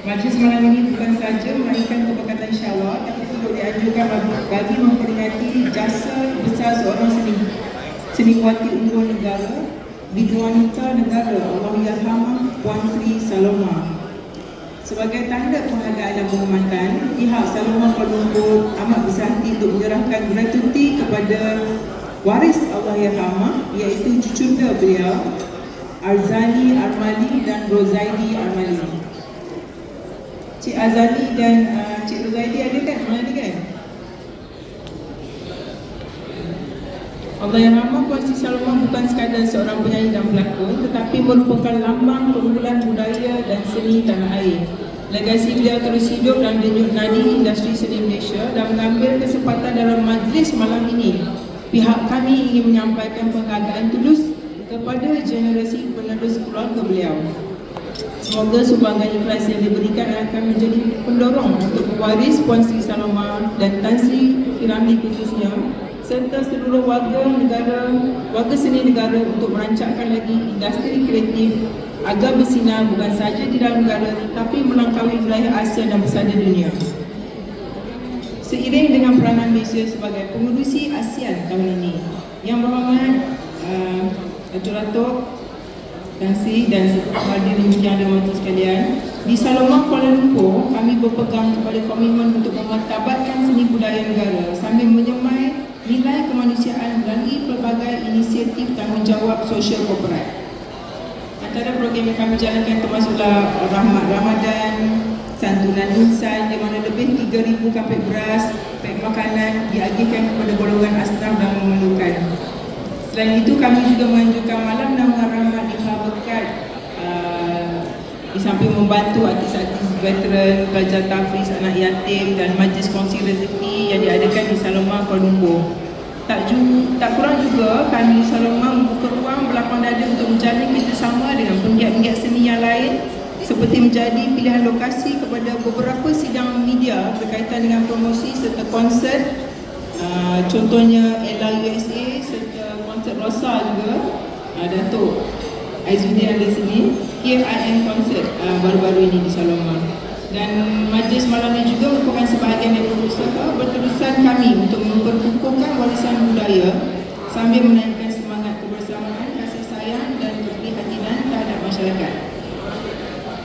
Majlis malam ini bukan sahaja meraihkan kepekatan syawal tapi juga dianjurkan bagi, memperingati jasa besar seorang seni seniwati unggul negara Bidung Wanita Negara Allah Yarhamah Puan Sri Saloma sebagai tanda penghargaan dan penghormatan, pihak Saloma Kuala amat berhati untuk menyerahkan gratuiti kepada waris Allah Yarhamah iaitu cucunda beliau Arzani Armali dan Rozaidi Armali. Azali dan uh, Cik Rozaidi ada kan? Mana ni kan? Allah yang ramah Puan Sri Saloma bukan sekadar seorang penyanyi dan pelakon tetapi merupakan lambang keunggulan budaya dan seni tanah air. Legasi beliau terus hidup dan denyut nadi industri seni Malaysia dan mengambil kesempatan dalam majlis malam ini. Pihak kami ingin menyampaikan penghargaan tulus kepada generasi penerus keluarga beliau. Semoga sumbangan ikhlas yang diberikan akan menjadi pendorong untuk pewaris Puan Sri Saloma dan Tan Sri Piramli khususnya serta seluruh warga negara, warga seni negara untuk merancangkan lagi industri kreatif agar bersinar bukan sahaja di dalam negara tetapi melangkaui wilayah Asia dan bersada dunia. Seiring dengan peranan Malaysia sebagai pengurusi ASEAN tahun ini, Yang Berhormat uh, Datuk Sri dan hadirin yang dirahmati sekalian, di Saloma Kuala Lumpur, kami berpegang kepada komitmen untuk memartabatkan seni budaya negara sambil menyemai nilai kemanusiaan melalui pelbagai inisiatif tanggungjawab sosial korporat. Antara program yang kami jalankan termasuklah Rahmat Ramadan, Santunan Insan di mana lebih 3,000 kapet beras, pek makanan diagihkan kepada golongan asnaf dan memerlukan. Selain itu kami juga menganjurkan malam nama rahmat di samping membantu artis-artis veteran, pelajar tahfiz, anak yatim dan majlis kongsi rezeki yang diadakan di Saloma Kuala Lumpur. Tak, ju, tak kurang juga kami Saloma membuka ruang belakang dada untuk menjalin kerjasama dengan penggiat-penggiat seni yang lain seperti menjadi pilihan lokasi kepada beberapa sidang media berkaitan dengan promosi serta konsert. Uh, contohnya Ella USA serta konsert Rosa juga. Uh, Datuk Aizuddin ada sini Am konsert Uh, baru-baru ini di Saloma. Dan majlis malam ini juga merupakan sebahagian dari usaha berterusan kami untuk memperkukuhkan warisan budaya sambil menaikkan semangat kebersamaan, kasih sayang dan keprihatinan terhadap masyarakat.